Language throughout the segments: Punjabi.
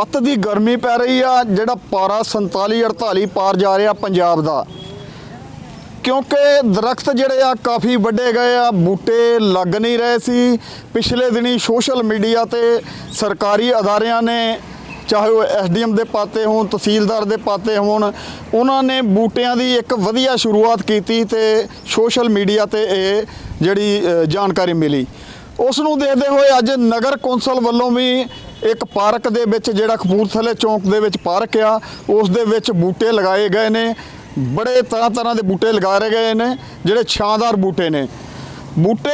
ਅੱਤ ਦੀ ਗਰਮੀ ਪੈ ਰਹੀ ਆ, ਜਿਹੜਾ ਪਾਰਾ 47 48 ਪਾਰ ਜਾ ਰਿਹਾ ਪੰਜਾਬ ਦਾ। ਕਿਉਂਕਿ ਦਰਖਤ ਜਿਹੜੇ ਆ ਕਾਫੀ ਵੱਡੇ ਗਏ ਆ, ਬੂਟੇ ਲੱਗ ਨਹੀਂ ਰਹੇ ਸੀ। ਪਿਛਲੇ ਦਿਨੀ ਸੋਸ਼ਲ ਮੀਡੀਆ ਤੇ ਸਰਕਾਰੀ ਅਦਾਰਿਆਂ ਨੇ, ਚਾਹੇ ਉਹ ਐਸਡੀਐਮ ਦੇ ਪਾਤੇ ਹੋਣ, ਤਹਿਸੀਲਦਾਰ ਦੇ ਪਾਤੇ ਹੋਣ, ਉਹਨਾਂ ਨੇ ਬੂਟਿਆਂ ਦੀ ਇੱਕ ਵਧੀਆ ਸ਼ੁਰੂਆਤ ਕੀਤੀ ਤੇ ਸੋਸ਼ਲ ਮੀਡੀਆ ਤੇ ਇਹ ਜਿਹੜੀ ਜਾਣਕਾਰੀ ਮਿਲੀ। ਉਸ ਨੂੰ ਦੇਖਦੇ ਹੋਏ ਅੱਜ ਨਗਰ ਕੌਂਸਲ ਵੱਲੋਂ ਵੀ ਇੱਕ ਪਾਰਕ ਦੇ ਵਿੱਚ ਜਿਹੜਾ ਕਪੂਰਥਲੇ ਚੌਂਕ ਦੇ ਵਿੱਚ ਪਾਰਕ ਆ, ਉਸ ਦੇ ਵਿੱਚ ਬੂਟੇ ਲਗਾਏ ਗਏ ਨੇ। ਬੜੇ ਤਰ੍ਹਾਂ ਤਰ੍ਹਾਂ ਦੇ ਬੂਟੇ ਲਗਾਏ ਗਏ ਨੇ, ਜਿਹੜੇ ਛਾਂਦਾਰ ਬੂਟੇ ਨੇ। ਬੂਟੇ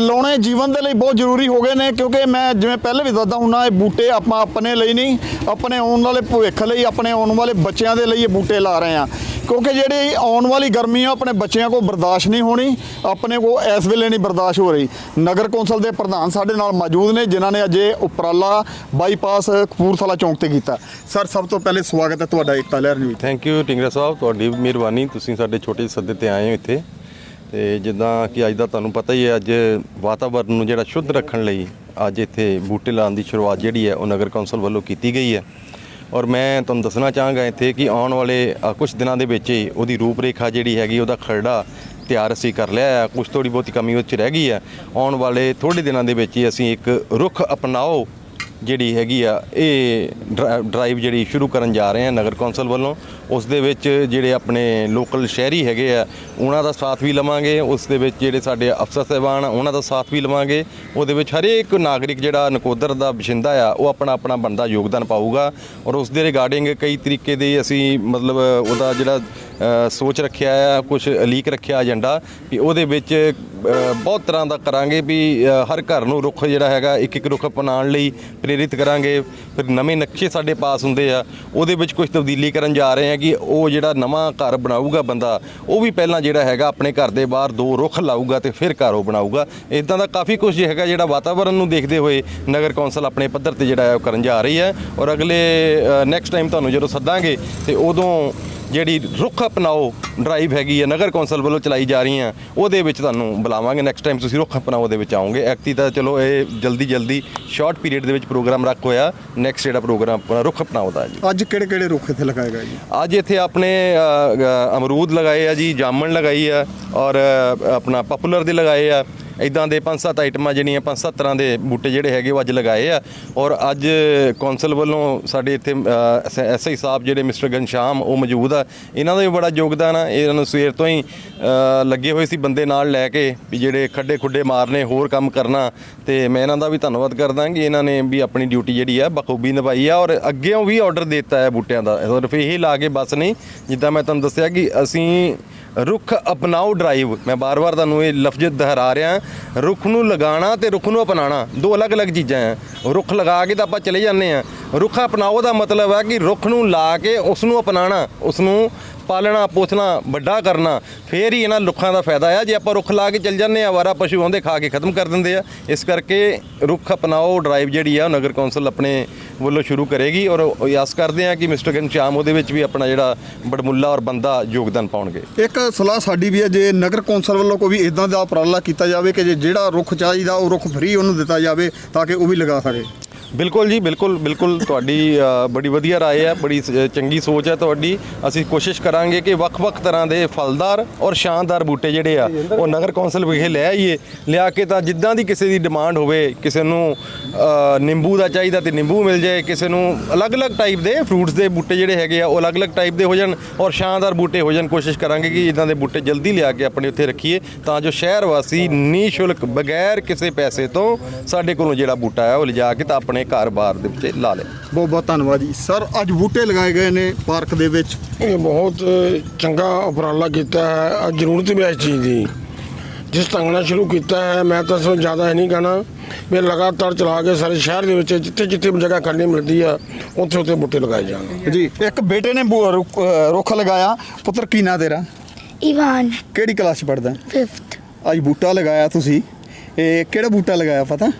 ਲਾਉਣੇ ਜੀਵਨ ਦੇ ਲਈ ਬਹੁਤ ਜ਼ਰੂਰੀ ਹੋ ਗਏ ਨੇ, ਕਿਉਂਕਿ ਮੈਂ ਜਿਵੇਂ ਪਹਿਲੇ ਵੀ ਦੱਸਦਾ ਹੁੰਨਾ ਇਹ ਬੂਟੇ ਆਪਾਂ ਆਪਣੇ ਲਈ ਨਹੀਂ, ਆਪਣੇ ਆਉਣ ਵਾਲੇ ਭਵਿੱਖ ਲਈ, ਆਪਣੇ ਆਉਣ ਵਾਲੇ ਬੱਚਿਆਂ ਦੇ ਲਈ ਇਹ ਬੂਟੇ ਲਾ ਰਹੇ ਆ ਕਿਉਂਕਿ ਜਿਹੜੀ ਆਉਣ ਵਾਲੀ ਗਰਮੀ ਆ, ਆਪਣੇ ਬੱਚਿਆਂ ਕੋਲ ਬਰਦਾਸ਼ਤ ਨਹੀਂ ਹੋਣੀ, ਆਪਣੇ ਕੋਲ ਇਸ ਵੇਲੇ ਨਹੀਂ ਬਰਦਾਸ਼ਤ ਹੋ ਰਹੀ। ਨਗਰ ਕੌਂਸਲ ਦੇ ਪ੍ਰਧਾਨ ਸਾਡੇ ਨਾਲ ਮੌਜੂਦ ਨੇ, ਜਿਨ੍ਹਾਂ ਨੇ ਅਜੇ ਉਪਰਾਲਾ ਬਾਈਪਾਸ ਕਪੂਰਥਲਾ ਚੌਂਕ ਤੇ ਕੀਤਾ। ਸਰ, ਸਭ ਤੋਂ ਪਹਿਲੇ ਸਵਾਗਤ ਹੈ ਤੁਹਾਡਾ Ekta Lehar news thank you Tingra Sahib, ਤੁਹਾਡੀ ਮਿਹਰਬਾਨੀ, ਤੁਸੀਂ ਸਾਡੇ ਛੋਟੇ ਸੱਦੇ ਤੇ ਆਏ ਹੋ ਇੱਥੇ। ਤੇ ਜਿੱਦਾਂ ਕਿ ਅੱਜ ਦਾ ਤੁਹਾਨੂੰ ਪਤਾ ਹੀ ਹੈ, ਅੱਜ ਵਾਤਾਵਰਨ ਨੂੰ ਜਿਹੜਾ ਸ਼ੁੱਧ ਰੱਖਣ ਲਈ ਅੱਜ ਇੱਥੇ ਬੂਟੇ ਲਾਉਣ ਦੀ ਸ਼ੁਰੂਆਤ ਜਿਹੜੀ ਹੈ, ਉਹ ਨਗਰ ਕੌਂਸਲ ਵੱਲੋਂ ਕੀਤੀ ਗਈ ਹੈ। ਔਰ ਮੈਂ ਤੁਹਾਨੂੰ ਦੱਸਣਾ ਚਾਹਾਂਗਾ ਇੱਥੇ ਕਿ ਆਉਣ ਵਾਲੇ ਕੁਝ ਦਿਨਾਂ ਦੇ ਵਿੱਚ ਹੀ ਉਹਦੀ ਰੂਪਰੇਖਾ ਜਿਹੜੀ ਹੈਗੀ, ਉਹਦਾ ਖਰੜਾ ਤਿਆਰ ਅਸੀਂ ਕਰ ਲਿਆ ਹੈ। ਕੁਝ ਥੋੜੀ ਬਹੁਤੀ ਕਮੀ ਉਹ 'ਚ ਰਹਿ ਗਈ ਹੈ। ਆਉਣ ਵਾਲੇ ਥੋੜੇ ਦਿਨਾਂ ਦੇ ਵਿੱਚ ਹੀ ਅਸੀਂ ਇੱਕ ਰੁੱਖ ਅਪਣਾਓ ਜਿਹੜੀ ਹੈਗੀ ਆ, ਇਹ ਡਰਾ- ਡਰਾਈਵ ਜਿਹੜੀ ਸ਼ੁਰੂ ਕਰਨ ਜਾ ਰਹੇ ਹਾਂ ਨਗਰ ਕੌਂਸਲ ਵੱਲੋਂ। ਉਸ ਦੇ ਵਿੱਚ ਜਿਹੜੇ ਆਪਣੇ ਲੋਕਲ ਸ਼ਹਿਰੀ ਹੈਗੇ ਆ, ਉਹਨਾਂ ਦਾ ਸਾਥ ਵੀ ਲਵਾਂਗੇ, ਉਸ ਦੇ ਵਿੱਚ ਜਿਹੜੇ ਸਾਡੇ ਅਫਸਰ ਸਾਹਿਬਾਨ ਉਹਨਾਂ ਦਾ ਸਾਥ ਵੀ ਲਵਾਂਗੇ। ਉਹਦੇ ਵਿੱਚ ਹਰੇਕ ਨਾਗਰਿਕ ਜਿਹੜਾ ਨਕੋਦਰ ਦਾ ਵਸਿੰਦਾ ਆ, ਉਹ ਆਪਣਾ ਆਪਣਾ ਬਣਦਾ ਯੋਗਦਾਨ ਪਾਊਗਾ। ਔਰ ਉਸ ਦੇ ਰਿਗਾਰਡਿੰਗ ਕਈ ਤਰੀਕੇ ਦੇ ਅਸੀਂ ਮਤਲਬ ਉਹਦਾ ਜਿਹੜਾ ਸੋਚ ਰੱਖਿਆ ਆ ਕੁਝ ਲੀਕ ਰੱਖਿਆ ਏਜੰਡਾ ਵੀ ਉਹਦੇ ਵਿੱਚ ਬਹੁਤ ਤਰ੍ਹਾਂ ਦਾ ਕਰਾਂਗੇ ਵੀ ਹਰ ਘਰ ਨੂੰ ਰੁੱਖ ਜਿਹੜਾ ਹੈਗਾ ਇੱਕ ਇੱਕ ਰੁੱਖ ਅਪਣਾਉਣ ਲਈ ਪ੍ਰੇਰਿਤ ਕਰਾਂਗੇ। ਫਿਰ ਨਵੇਂ ਨਕਸ਼ੇ ਸਾਡੇ ਪਾਸ ਹੁੰਦੇ ਆ, ਉਹਦੇ ਵਿੱਚ ਕੁਝ ਤਬਦੀਲੀ ਕਰਨ ਜਾ ਰਹੇ ਆ ਕਿ ਉਹ ਜਿਹੜਾ ਨਵਾਂ ਘਰ ਬਣਾਊਗਾ ਬੰਦਾ, ਉਹ ਵੀ ਪਹਿਲਾਂ ਜਿਹੜਾ ਹੈਗਾ ਆਪਣੇ ਘਰ ਦੇ ਬਾਹਰ ਦੋ ਰੁੱਖ ਲਾਊਗਾ ਤੇ ਫਿਰ ਘਰ ਉਹ ਬਣਾਊਗਾ। ਇਦਾਂ ਦਾ ਕਾਫੀ ਕੁਝ ਹੈਗਾ ਜਿਹੜਾ ਵਾਤਾਵਰਣ ਨੂੰ ਦੇਖਦੇ ਹੋਏ ਨਗਰ ਕੌਂਸਲ ਆਪਣੇ ਪੱਧਰ ਤੇ ਜਿਹੜਾ ਹੈ ਉਹ ਕਰਨ ਜਾ ਰਹੀ ਹੈ। ਔਰ ਅਗਲੇ ਨੈਕਸਟ ਟਾਈਮ ਤੁਹਾਨੂੰ ਜਦੋਂ ਸੱਦਾਂਗੇ ਤੇ ਉਦੋਂ ਜਿਹੜੀ ਰੁੱਖ ਅਪਣਾਓ ਡਰਾਈਵ ਹੈਗੀ ਹੈ ਨਗਰ ਕੌਂਸਲ ਵੱਲੋਂ ਚਲਾਈ ਜਾ ਰਹੀ ਹੈ ਉਹਦੇ ਵਿੱਚ ਤੁਹਾਨੂੰ ਬੁਲਾਵਾਂਗੇ। ਨੈਕਸਟ ਟਾਈਮ ਤੁਸੀਂ ਰੁੱਖ ਅਪਣਾਓ ਦੇ ਵਿੱਚ ਆਓਗੇ। ਐਕਟੀ ਤਾਂ ਚਲੋ ਇਹ ਜਲਦੀ ਜਲਦੀ ਸ਼ਾਰਟ ਪੀਰੀਅਡ ਦੇ ਵਿੱਚ ਪ੍ਰੋਗਰਾਮ ਰੱਖ ਹੋਇਆ। ਨੈਕਸਟ ਜਿਹੜਾ ਪ੍ਰੋਗਰਾਮ ਆਪਣਾ ਰੁੱਖ ਅਪਣਾਓ ਦਾ ਜੀ। ਅੱਜ ਕਿਹੜੇ ਕਿਹੜੇ ਰੁੱਖ ਇੱਥੇ ਲਗਾਏ ਗਏ ਜੀ? ਅੱਜ ਇੱਥੇ ਆਪਣੇ ਅਮਰੂਦ ਲਗਾਏ ਆ ਜੀ ਜਾਮਣ ਲਗਾਈ ਆ ਔਰ ਆਪਣਾ ਪਪੂਲਰ ਦੇ ਲਗਾਏ ਆ। ਇਦਾਂ ਦੇ ਪੰਜ ਸੱਤ ਆਈਟਮਾਂ ਜਿਹੜੀਆਂ ਪੰਜ ਸੱਤ ਤਰ੍ਹਾਂ ਦੇ ਬੂਟੇ ਜਿਹੜੇ ਹੈਗੇ ਉਹ ਅੱਜ ਲਗਾਏ ਆ। ਔਰ ਅੱਜ ਕੌਂਸਲ ਵੱਲੋਂ ਸਾਡੇ ਇੱਥੇ ਐਸਆਈ ਸਾਹਿਬ ਜਿਹੜੇ ਮਿਸਟਰ ਗਨਸ਼ਾਮ ਉਹ ਮੌਜੂਦ ਆ। ਇਹਨਾਂ ਦਾ ਵੀ ਬੜਾ ਯੋਗਦਾਨ ਆ। ਇਹਨਾਂ ਨੂੰ ਸਵੇਰ ਤੋਂ ਹੀ ਲੱਗੇ ਹੋਏ ਸੀ ਬੰਦੇ ਨਾਲ ਲੈ ਕੇ ਵੀ ਜਿਹੜੇ ਖੱਡੇ ਖੁੱਡੇ ਮਾਰਨੇ, ਹੋਰ ਕੰਮ ਕਰਨਾ। ਤੇ ਮੈਂ ਇਹਨਾਂ ਦਾ ਵੀ ਧੰਨਵਾਦ ਕਰਦਾ ਕਿ ਇਹਨਾਂ ਨੇ ਵੀ ਆਪਣੀ ਡਿਊਟੀ ਜਿਹੜੀ ਆ ਬਖੂਬੀ ਨਿਭਾਈ ਆ ਔਰ ਅੱਗੇੋਂ ਵੀ ਆਰਡਰ ਦਿੱਤਾ ਹੈ ਬੂਟਿਆਂ ਦਾ। ਸਿਰਫ ਇਹ ਲਾ ਕੇ ਬਸ ਨਹੀਂ, ਜਿੱਦਾਂ ਮੈਂ ਤੁਹਾਨੂੰ ਦੱਸਿਆ ਕਿ ਅਸੀਂ ਰੁੱਖ ਅਪਣਾਓ ਡਰਾਈਵ ਮੈਂ ਬਾਰ-ਬਾਰ ਤੁਹਾਨੂੰ ਇਹ ਲਫ਼ਜ਼ ਦੁਹਰਾ ਰਿਹਾ। ਰੁੱਖ ਨੂੰ ਲਗਾਉਣਾ ਤੇ ਰੁੱਖ ਨੂੰ ਅਪਣਾਉਣਾ, ਦੋ ਅਲੱਗ-ਅਲੱਗ ਚੀਜ਼ਾਂ ਹੈ ਰੁੱਖ ਲਗਾ ਕੇ ਤਾਂ ਆਪਾਂ ਚਲੇ ਜਾਂਦੇ ਆ। ਰੁੱਖ ਅਪਣਾਓ ਦਾ ਮਤਲਬ ਹੈ ਕਿ ਰੁੱਖ ਨੂੰ ਲਾ ਕੇ ਉਸ ਨੂੰ ਅਪਣਾਉਣਾ ਉਸ ਨੂੰ ਪਾਲਣਾ, ਪੋਸਣਾ, ਵੱਡਾ ਕਰਨਾ, ਫੇਰ ਹੀ ਇਹਨਾਂ ਰੁੱਖਾਂ ਦਾ ਫਾਇਦਾ ਆ। ਜੇ ਆਪਾਂ ਰੁੱਖ ਲਾ ਕੇ ਚੱਲ ਜਾਂਦੇ ਆ, ਵਾਰਾ ਪਸ਼ੂ ਆਉਂਦੇ, ਖਾ ਕੇ ਖਤਮ ਕਰ ਦਿੰਦੇ ਆ। ਇਸ ਕਰਕੇ ਰੁੱਖ ਅਪਣਾਓ ਡਰਾਈਵ ਜਿਹੜੀ ਆ, ਉਹ ਨਗਰ ਕੌਂਸਲ ਆਪਣੇ ਵੱਲੋਂ ਸ਼ੁਰੂ ਕਰੇਗੀ ਔਰ ਆਸ ਕਰਦੇ ਆ ਕਿ ਮਿਸਟਰ ਗਨਸ਼ਾਮ ਉਹਦੇ ਵਿੱਚ ਵੀ ਆਪਣਾ ਜਿਹੜਾ ਬੜਮੁੱਲਾ ਔਰ ਬੰਦਾ ਯੋਗਦਾਨ ਪਾਉਣਗੇ। ਇੱਕ ਸਲਾਹ ਸਾਡੀ ਵੀ ਹੈ ਜੇ ਨਗਰ ਕੌਂਸਲ ਵੱਲੋਂ ਕੋਈ ਵੀ ਇਦਾਂ ਦਾ ਉਪਰਾਲਾ ਕੀਤਾ ਜਾਵੇ ਕਿ ਜੇ ਜਿਹੜਾ ਰੁੱਖ ਚਾਹੀਦਾ, ਉਹ ਰੁੱਖ ਫ੍ਰੀ ਉਹਨੂੰ ਦਿੱਤਾ ਜਾਵੇ ਤਾਂ ਕਿ ਉਹ ਵੀ ਲਗਾ ਸਕੇ। ਬਿਲਕੁਲ ਜੀ, ਬਿਲਕੁਲ ਬਿਲਕੁਲ ਤੁਹਾਡੀ ਬੜੀ ਵਧੀਆ ਰਾਏ ਹੈ, ਬੜੀ ਚੰਗੀ ਸੋਚ ਹੈ ਤੁਹਾਡੀ। ਅਸੀਂ ਕੋਸ਼ਿਸ਼ ਕਰਾਂਗੇ ਕਿ ਵੱਖ-ਵੱਖ ਤਰ੍ਹਾਂ ਦੇ ਫਲਦਾਰ ਔਰ ਸ਼ਾਨਦਾਰ ਬੂਟੇ ਜਿਹੜੇ ਆ, ਉਹ ਨਗਰ ਕੌਂਸਲ ਵਿਖੇ ਲੈ ਆਈਏ। ਲਿਆ ਕੇ ਤਾਂ ਜਿੱਦਾਂ ਦੀ ਕਿਸੇ ਦੀ ਡਿਮਾਂਡ ਹੋਵੇ, ਕਿਸੇ ਨੂੰ ਨਿੰਬੂ ਦਾ ਚਾਹੀਦਾ ਤੇ ਨਿੰਬੂ ਮਿਲ ਜਾਏ, ਕਿਸੇ ਨੂੰ ਅਲੱਗ-ਅਲੱਗ ਟਾਈਪ ਦੇ ਫਰੂਟਸ ਦੇ ਬੂਟੇ ਜਿਹੜੇ ਹੈਗੇ ਆ, ਉਹ ਅਲੱਗ-ਅਲੱਗ ਟਾਈਪ ਦੇ ਹੋ ਜਾਣ ਔਰ ਸ਼ਾਨਦਾਰ ਬੂਟੇ ਹੋ ਜਾਣ। ਕੋਸ਼ਿਸ਼ ਕਰਾਂਗੇ ਕਿ ਇਦਾਂ ਦੇ ਬੂਟੇ ਜਲਦੀ ਲਿਆ ਕੇ ਆਪਣੇ ਉੱਥੇ ਰੱਖੀਏ, ਤਾਂ ਜੋ ਸ਼ਹਿਰ ਵਾਸੀ ਨਿਸ਼ੁਲਕ ਬਗੈਰ ਕਿਸੇ ਪੈਸੇ ਤੋਂ ਸਾਡੇ ਕੋਲੋਂ ਜਿਹੜਾ ਬੂਟਾ ਹੈ, ਉਹ ਲਿਜਾ ਕੇ ਤਾਂ ਆਪਣੇ ਘਰ-ਬਾਰ ਦੇ ਵਿੱਚ ਲਾ ਲੇ ਬਹੁਤ ਬਹੁਤ ਧੰਨਵਾਦ ਜੀ। ਸਰ ਅੱਜ ਬੂਟੇ ਲਗਾਏ ਗਏ ਨੇ ਪਾਰਕ ਦੇ ਵਿੱਚ। ਇਹ ਬਹੁਤ ਚੰਗਾ ਉਪਰਾਲਾ ਕੀਤਾ ਹੈ। ਅੱਜ ਜ਼ਰੂਰਤ ਵੀ ਇਸ ਚੀਜ਼ ਦੀ। ਜਿਸ ਢੰਗ ਨਾਲ ਸ਼ੁਰੂ ਕੀਤਾ ਹੈ ਮੈਂ ਤਾਂ ਤੋਂ ਜ਼ਿਆਦਾ ਨਹੀਂ ਕਹਿਣਾ ਵੀ ਲਗਾਤਾਰ ਚਲਾ ਕੇ ਸਾਰੇ ਸ਼ਹਿਰ ਦੇ ਵਿੱਚ ਜਿੱਥੇ ਜਿੱਥੇ ਵੀ ਜਗ੍ਹਾ ਖੜਨੀ ਮਿਲਦੀ ਆ ਉੱਥੇ ਉੱਥੇ ਬੂਟੇ ਲਗਾਏ ਜਾਣ ਜੀ ਇੱਕ ਬੇਟੇ ਨੇ ਰੁੱਖ ਲਗਾਇਆ। ਪੁੱਤਰ ਕੀ ਨਾਂ ਤੇਰਾ? Ivan, ਕਿਹੜੀ ਕਲਾਸ ਚ ਪੜਦਾ fifth. ਅੱਜ ਬੂਟਾ ਲਗਾਇਆ ਤੁਸੀਂ। ਇਹ ਕਿਹੜਾ ਬੂਟਾ ਲਗਾਇਆ ਪਤਾ?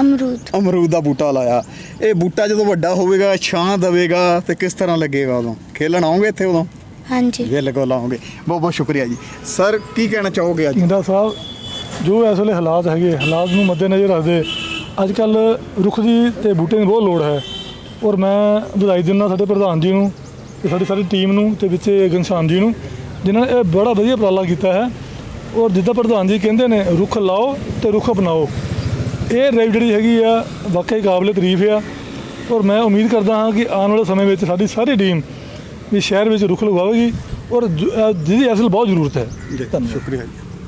Amrud. ਅਮਰੂਦ ਦਾ ਬੂਟਾ ਲਾਇਆ। ਇਹ ਬੂਟਾ ਜਦੋਂ ਵੱਡਾ ਹੋਵੇਗਾ ਛਾਂ ਦੇਵੇਗਾ ਤੇ ਕਿਸ ਤਰ੍ਹਾਂ ਲੱਗੇਗਾ ਉਦੋਂ? ਖੇਲਣ ਆਉਂਗੇ ਇੱਥੇ ਉਦੋਂ? ਹਾਂਜੀ। ਬਿਲਕੁਲ ਲਾਉਂਗੇ ਬਹੁਤ ਬਹੁਤ ਸ਼ੁਕਰੀਆ ਜੀ। ਸਰ ਕੀ ਕਹਿਣਾ ਚਾਹੋਗੇ ਅੱਜ? ਇੰਦਾ ਸਾਹਿਬ ਜੋ ਇਸ ਵੇਲੇ ਹਾਲਾਤ ਹੈਗੇ ਹਾਲਾਤ ਨੂੰ ਮੱਦੇਨਜ਼ਰ ਰੱਖਦੇ ਅੱਜ ਕੱਲ ਰੁੱਖ ਦੀ ਤੇ ਬੂਟੇ ਦੀ ਬਹੁਤ ਲੋੜ ਹੈ। ਔਰ ਮੈਂ ਵਧਾਈ ਦਿੰਦਾ ਸਾਡੇ ਪ੍ਰਧਾਨ ਜੀ ਨੂੰ ਤੇ ਸਾਡੀ ਸਾਰੀ ਟੀਮ ਨੂੰ ਤੇ ਵਿੱਚ ਗਨਸ਼ਾਨ ਜੀ ਨੂੰ ਜਿਨ੍ਹਾਂ ਨੇ ਇਹ ਬੜਾ ਵਧੀਆ ਉਪਰਾਲਾ ਕੀਤਾ ਹੈ। ਔਰ ਜਿੱਦਾਂ ਪ੍ਰਧਾਨ ਜੀ ਕਹਿੰਦੇ ਨੇ ਰੁੱਖ ਲਾਓ ਤੇ ਰੁੱਖ ਅਪਣਾਓ। ਇਹ ਡਰਾਈਵ ਜਿਹੜੀ ਹੈਗੀ ਆ ਵਾਕਈ ਕਾਬਲੇ ਤਾਰੀਫ ਆ। ਔਰ ਮੈਂ ਉਮੀਦ ਕਰਦਾ ਹਾਂ ਕਿ ਆਉਣ ਵਾਲੇ ਸਮੇਂ ਵਿੱਚ ਸਾਡੀ ਸਾਰੀ ਟੀਮ ਵੀ ਸ਼ਹਿਰ ਵਿੱਚ ਰੁੱਖ ਲਗਾਵੇਗੀ ਔਰ ਜਿਹਦੀ ਅਸਲ ਬਹੁਤ ਜ਼ਰੂਰਤ ਹੈ। ਧੰਨਵਾਦ। ਸ਼ੁਕਰੀਆ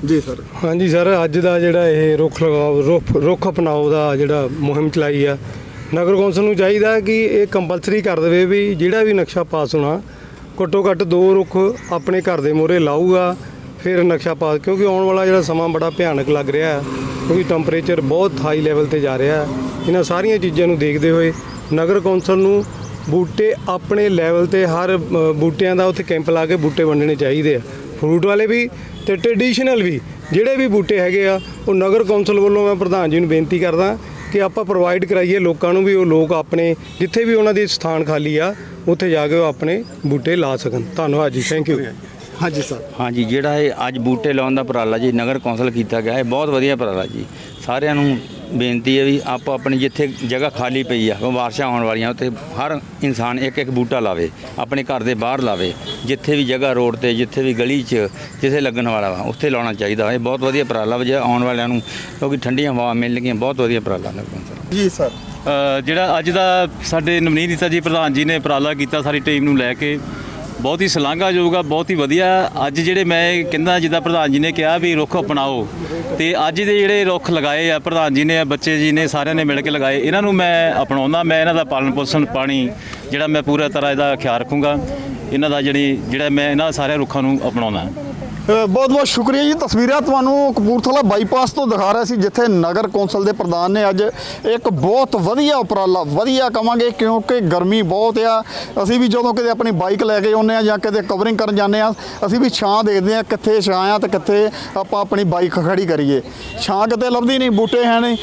ਜੀ। ਸਰ। ਹਾਂਜੀ ਸਰ ਅੱਜ ਦਾ ਜਿਹੜਾ ਇਹ ਰੁੱਖ ਲਗਾਓ ਰੁੱਖ ਰੁੱਖ ਅਪਣਾਓ ਦਾ ਜਿਹੜਾ ਮੁਹਿੰਮ ਚਲਾਈ ਆ ਨਗਰ ਕੌਂਸਲ ਨੂੰ ਚਾਹੀਦਾ ਕਿ ਇਹ ਕੰਪਲਸਰੀ ਕਰ ਦੇਵੇ ਵੀ ਜਿਹੜਾ ਵੀ ਨਕਸ਼ਾ ਪਾਸ ਹੋਣਾ ਘੱਟੋ ਘੱਟ ਦੋ ਰੁੱਖ ਆਪਣੇ ਘਰ ਦੇ ਮੂਹਰੇ ਲਾਊਗਾ। ਫਿਰ ਨਕਸ਼ਾ ਪਾਸ, ਕਿਉਂਕਿ ਆਉਣ ਵਾਲਾ ਜਿਹੜਾ ਸਮਾਂ ਬੜਾ ਭਿਆਨਕ ਲੱਗ ਰਿਹਾ ਹੈ, ਕਿਉਂਕਿ ਟੈਂਪਰੇਚਰ ਬਹੁਤ ਹਾਈ ਲੈਵਲ ਤੇ ਜਾ ਰਿਹਾ ਹੈ। ਇਹਨਾਂ ਸਾਰੀਆਂ ਚੀਜ਼ਾਂ ਨੂੰ ਦੇਖਦੇ ਹੋਏ ਨਗਰ ਕੌਂਸਲ ਨੂੰ ਬੂਟੇ ਆਪਣੇ ਲੈਵਲ ਤੇ ਹਰ ਬੂਟਿਆਂ ਦਾ ਉੱਥੇ ਕੈਂਪ ਲਾ ਕੇ ਬੂਟੇ ਵੰਡਣੇ ਚਾਹੀਦੇ ਆ। ਫਰੂਟ ਵਾਲੇ ਵੀ ਤੇ ਟ੍ਰੈਡੀਸ਼ਨਲ ਵੀ, ਜਿਹੜੇ ਵੀ ਬੂਟੇ ਹੈਗੇ ਆ, ਉਹ ਨਗਰ ਕੌਂਸਲ ਵੱਲੋਂ ਮੈਂ ਪ੍ਰਧਾਨ ਜੀ ਨੂੰ ਬੇਨਤੀ ਕਰਦਾ ਕਿ ਆਪਾਂ ਪ੍ਰੋਵਾਈਡ ਕਰਾਈਏ ਲੋਕਾਂ ਨੂੰ ਵੀ ਉਹ ਲੋਕ ਆਪਣੇ, ਜਿੱਥੇ ਵੀ ਉਹਨਾਂ ਦੀ ਸਥਾਨ ਖਾਲੀ ਆ, ਉੱਥੇ ਜਾ ਕੇ ਉਹ ਆਪਣੇ ਬੂਟੇ ਲਾ ਸਕਣ। ਧੰਨਵਾਦ ਜੀ ਥੈਂਕ ਯੂ ਹਾਂਜੀ ਸਰ। ਹਾਂਜੀ ਜਿਹੜਾ ਇਹ ਅੱਜ ਬੂਟੇ ਲਾਉਣ ਦਾ ਉਪਰਾਲਾ ਜੀ ਨਗਰ ਕੌਂਸਲ ਕੀਤਾ ਗਿਆ ਇਹ ਬਹੁਤ ਵਧੀਆ ਉਪਰਾਲਾ ਜੀ। ਸਾਰਿਆਂ ਨੂੰ ਬੇਨਤੀ ਹੈ ਵੀ ਆਪੋ ਆਪਣੀ ਜਿੱਥੇ ਜਗ੍ਹਾ ਖਾਲੀ ਪਈ ਆ ਉਹ ਬਾਰਿਸ਼ਾਂ ਆਉਣ ਵਾਲੀਆਂ ਉੱਥੇ ਹਰ ਇਨਸਾਨ ਇੱਕ ਇੱਕ ਬੂਟਾ ਲਾਵੇ ਆਪਣੇ ਘਰ ਦੇ ਬਾਹਰ ਲਾਵੇ ਜਿੱਥੇ ਵੀ ਜਗ੍ਹਾ ਰੋਡ ਤੇ ਜਿੱਥੇ ਵੀ ਗਲੀ 'ਚ ਜਿੱਥੇ ਲੱਗਣ ਵਾਲਾ ਵਾ ਉੱਥੇ ਲਾਉਣਾ ਚਾਹੀਦਾ ਇਹ ਬਹੁਤ ਵਧੀਆ ਉਪਰਾਲਾ ਵਾ ਜੇ ਆਉਣ ਵਾਲਿਆਂ ਨੂੰ ਕਿਉਂਕਿ ਠੰਡੀਆਂ ਹਵਾ ਮਿਲਣਗੀਆਂ ਬਹੁਤ ਵਧੀਆ ਉਪਰਾਲਾ ਕੌਂਸਲ ਜੀ ਸਰ। ਜਿਹੜਾ ਅੱਜ ਦਾ ਸਾਡੇ ਨਵਨੀਤ ਨੀਤਾ ਜੀ ਪ੍ਰਧਾਨ ਜੀ ਨੇ ਉਪਰਾਲਾ ਕੀਤਾ ਸਾਰੀ ਟੀਮ ਨੂੰ ਲੈ ਕੇ ਬਹੁਤ ਹੀ ਸ਼ਲਾਘਾਯੋਗ ਆ, ਬਹੁਤ ਹੀ ਵਧੀਆ। ਅੱਜ ਜਿਹੜੇ ਮੈਂ ਕਹਿੰਦਾ, ਜਿੱਦਾਂ ਪ੍ਰਧਾਨ ਜੀ ਨੇ ਕਿਹਾ ਵੀ ਰੁੱਖ ਅਪਣਾਓ, ਤੇ ਅੱਜ ਦੇ ਜਿਹੜੇ ਰੁੱਖ ਲਗਾਏ ਆ, ਪ੍ਰਧਾਨ ਜੀ ਨੇ, ਬੱਚੇ ਜੀ ਨੇ, ਸਾਰਿਆਂ ਨੇ ਮਿਲ ਕੇ ਲਗਾਏ, ਇਹਨਾਂ ਨੂੰ ਮੈਂ ਅਪਣਾਉਂਦਾ, ਮੈਂ ਇਹਨਾਂ ਦਾ ਪਾਲਣ ਪੋਸ਼ਣ ਪਾਣੀ ਜਿਹੜਾ ਮੈਂ ਪੂਰਾ ਤਰ੍ਹਾਂ ਇਹਦਾ ਖਿਆਲ ਰੱਖੂੰਗਾ। ਇਹਨਾਂ ਦਾ ਜਿਹੜੀ, ਜਿਹੜਾ ਮੈਂ ਇਹਨਾਂ ਸਾਰੇ ਰੁੱਖਾਂ ਨੂੰ ਅਪਣਾਉਂਦਾ। ਬਹੁਤ ਬਹੁਤ ਸ਼ੁਕਰੀਆ ਜੀ। ਤਸਵੀਰਾਂ ਤੁਹਾਨੂੰ ਕਪੂਰਥਲਾ ਬਾਈਪਾਸ ਤੋਂ ਦਿਖਾ ਰਿਹਾ ਸੀ, ਜਿੱਥੇ ਨਗਰ ਕੌਂਸਲ ਦੇ ਪ੍ਰਧਾਨ ਨੇ ਅੱਜ ਇੱਕ ਬਹੁਤ ਵਧੀਆ ਉਪਰਾਲਾ, ਵਧੀਆ ਕਵਾਂਗੇ, ਕਿਉਂਕਿ ਗਰਮੀ ਬਹੁਤ ਆ। ਅਸੀਂ ਵੀ ਜਦੋਂ ਕਿਤੇ ਆਪਣੀ ਬਾਈਕ ਲੈ ਕੇ ਆਉਂਦੇ ਆ ਜਾਂ ਕਿਤੇ ਕਵਰਿੰਗ ਕਰਨ ਜਾਂਦੇ ਆ, ਅਸੀਂ ਵੀ ਛਾਂ ਦੇਖਦੇ ਆ ਕਿੱਥੇ ਛਾਂ ਆ ਤੇ ਕਿੱਥੇ ਆਪਾਂ ਆਪਣੀ ਬਾਈਕ ਖੜੀ ਕਰੀਏ। ਛਾਂ ਕਿਤੇ ਲੱਭਦੀ ਨਹੀਂ, ਬੂਟੇ ਹੈ ਨਹੀਂ।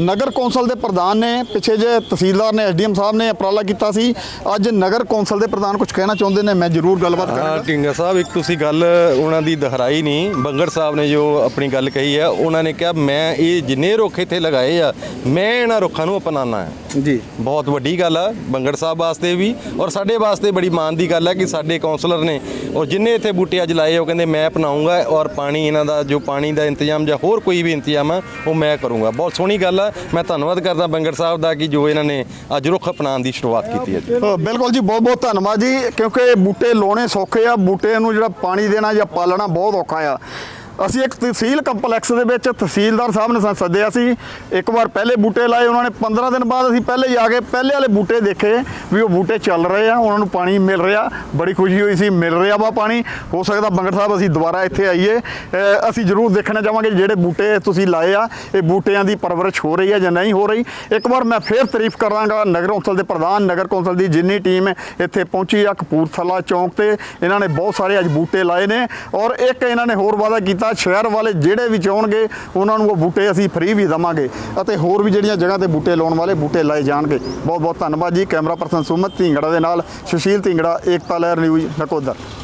ਨਗਰ ਕੌਂਸਲ ਦੇ ਪ੍ਰਧਾਨ ਨੇ ਪਿੱਛੇ ਜੇ ਤਹਿਸੀਲਦਾਰ ਨੇ ਐਸਡੀਐਮ ਸਾਹਿਬ ਨੇ ਉਪਰਾਲਾ ਕੀਤਾ ਸੀ। ਅੱਜ ਨਗਰ ਕੌਂਸਲ ਦੇ ਪ੍ਰਧਾਨ ਕੁਝ ਕਹਿਣਾ ਚਾਹੁੰਦੇ ਨੇ ਮੈਂ ਜ਼ਰੂਰ ਗੱਲਬਾਤ ਹਾਂ ਕਰਾਂਗਾ। ਢਿੰਗਾ ਸਾਹਿਬ ਇੱਕ ਤੁਸੀਂ ਗੱਲ ਉਹਨਾਂ ਦੀ ਦੁਹਰਾਈ ਨਹੀਂ। ਬੰਗੜ ਸਾਹਿਬ ਨੇ ਜੋ ਆਪਣੀ ਗੱਲ ਕਹੀ ਹੈ ਉਹਨਾਂ ਨੇ ਕਿਹਾ ਮੈਂ ਇਹ ਜਿੰਨੇ ਰੁੱਖ ਇੱਥੇ ਲਗਾਏ ਆ ਮੈਂ ਇਹਨਾਂ ਰੁੱਖਾਂ ਨੂੰ ਅਪਣਾਉਣਾ ਹੈ ਜੀ। ਬਹੁਤ ਵੱਡੀ ਗੱਲ ਆ ਬੰਗੜ ਸਾਹਿਬ ਵਾਸਤੇ ਵੀ। ਔਰ ਸਾਡੇ ਵਾਸਤੇ ਬੜੀ ਮਾਣ ਦੀ ਗੱਲ ਹੈ ਕਿ ਸਾਡੇ ਕਾਉਂਸਲਰ ਨੇ ਔਰ ਜਿੰਨੇ ਇੱਥੇ ਬੂਟੇ ਅੱਜ ਲਾਏ ਉਹ ਕਹਿੰਦੇ ਮੈਂ ਅਪਣਾਉਂਗਾ ਔਰ ਪਾਣੀ ਇਹਨਾਂ ਦਾ ਜੋ ਪਾਣੀ ਦਾ ਇੰਤਜ਼ਾਮ ਜਾਂ ਹੋਰ ਕੋਈ ਵੀ ਇੰਤਜ਼ਾਮ ਆ ਉਹ ਮੈਂ ਕਰੂੰਗਾ। ਬਹੁਤ ਸੋਹਣੀ ਗੱਲ ਆ ਮੈਂ ਧੰਨਵਾਦ ਕਰਦਾ ਬੰਗੜ ਸਾਹਿਬ ਦਾ ਕਿ ਜੋ ਇਹਨਾਂ ਨੇ ਅੱਜ ਰੁੱਖ ਅਪਣਾਉਣ ਦੀ ਸ਼ੁਰੂਆਤ ਕੀਤੀ ਹੈ ਜੀ। ਬਿਲਕੁਲ ਜੀ ਬਹੁਤ ਬਹੁਤ ਧੰਨਵਾਦ ਜੀ, ਕਿਉਂਕਿ ਬੂਟੇ ਲਾਉਣੇ ਸੌਖੇ ਆ ਬੂਟੇ ਨੂੰ ਜਿਹੜਾ ਪਾਣੀ ਦੇਣਾ ਜਾਂ ਪਾਲਣਾ ਬਹੁਤ ਔਖਾ ਆ। ਅਸੀਂ ਇੱਕ ਤਹਿਸੀਲ ਕੰਪਲੈਕਸ ਦੇ ਵਿੱਚ ਤਹਿਸੀਲਦਾਰ ਸਾਹਿਬ ਨੇ ਸੱਦਿਆ ਸੀ। ਇੱਕ ਵਾਰ ਪਹਿਲੇ ਬੂਟੇ ਲਾਏ, ਉਹਨਾਂ ਨੇ 15 ਦਿਨ ਬਾਅਦ ਅਸੀਂ ਪਹਿਲੇ ਜਾ ਕੇ ਪਹਿਲੇ ਵਾਲੇ ਬੂਟੇ ਦੇਖੇ ਵੀ ਉਹ ਬੂਟੇ ਚੱਲ ਰਹੇ ਆ, ਉਹਨਾਂ ਨੂੰ ਪਾਣੀ ਮਿਲ ਰਿਹਾ, ਬੜੀ ਖੁਸ਼ੀ ਹੋਈ ਸੀ, ਮਿਲ ਰਿਹਾ ਵਾ ਪਾਣੀ। ਹੋ ਸਕਦਾ ਬੰਗੜ ਸਾਹਿਬ ਅਸੀਂ ਦੁਬਾਰਾ ਇੱਥੇ ਆਈਏ। ਅਸੀਂ ਜ਼ਰੂਰ ਦੇਖਣਾ ਚਾਹਾਂਗੇ ਜਿਹੜੇ ਬੂਟੇ ਤੁਸੀਂ ਲਾਏ ਆ, ਇਹ ਬੂਟਿਆਂ ਦੀ ਪਰਵਰਿਸ਼ ਹੋ ਰਹੀ ਹੈ ਜਾਂ ਨਹੀਂ ਹੋ ਰਹੀ। ਇੱਕ ਵਾਰ ਮੈਂ ਫੇਰ ਤਾਰੀਫ ਕਰਾਂਗਾ ਨਗਰ ਕੌਂਸਲ ਦੇ ਪ੍ਰਧਾਨ, ਨਗਰ ਕੌਂਸਲ ਦੀ ਜਿੰਨੀ ਟੀਮ ਇੱਥੇ ਪਹੁੰਚੀ ਆ ਕਪੂਰਥਲਾ ਚੌਂਕ ਤੇ, ਇਹਨਾਂ ਨੇ ਬਹੁਤ ਸਾਰੇ ਅੱਜ ਬੂਟੇ ਲਾਏ ਨੇ ਔਰ ਇੱਕ ਇਹਨਾਂ ਨੇ ਹੋਰ ਵਾਅਦਾ ਕੀਤਾ ਸ਼ਹਿਰ ਵਾਲੇ ਜਿਹੜੇ ਵੀ ਚਾਹਣਗੇ, ਉਹਨਾਂ ਨੂੰ ਉਹ ਬੂਟੇ ਅਸੀਂ ਫ੍ਰੀ ਵੀ ਦਵਾਂਗੇ ਅਤੇ ਹੋਰ ਵੀ ਜਿਹੜੀਆਂ ਜਗ੍ਹਾ ਤੇ ਬੂਟੇ ਲਾਉਣ ਵਾਲੇ ਬੂਟੇ ਲਾਏ ਜਾਣਗੇ। ਬਹੁਤ ਬਹੁਤ ਧੰਨਵਾਦ ਜੀ। ਕੈਮਰਾ ਪਰਸਨ ਸੁਮਤ ਢਿੰਗੜਾ ਦੇ ਨਾਲ ਸੁਸ਼ੀਲ ਢਿੰਗੜਾ, ਏਕਤਾ ਲਹਿਰ ਨਿਊਜ਼ ਨਕੋਦਰ।